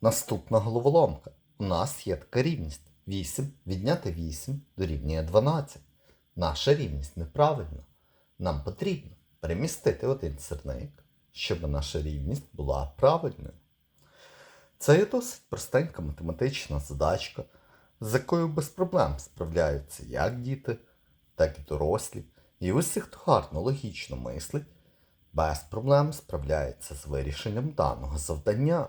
Наступна головоломка. У нас є така рівність. 8 відняти 8 дорівнює 12. Наша рівність неправильна. Нам потрібно перемістити один сірник, щоб наша рівність була правильною. Це є досить простенька математична задачка, з якою без проблем справляються як діти, так і дорослі. І усі, хто гарно логічно мислить, без проблем справляється з вирішенням даного завдання.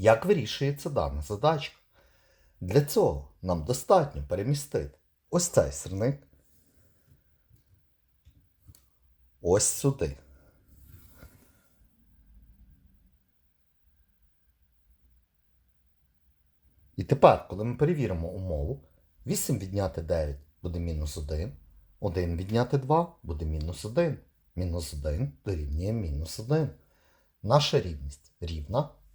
Як вирішується дана задачка? Для цього нам достатньо перемістити ось цей сірник ось сюди. І тепер, коли ми перевіримо умову, 8 відняти 9 буде мінус 1, 1 відняти 2 буде мінус 1, мінус 1 дорівнює мінус 1. Наша рівність рівна,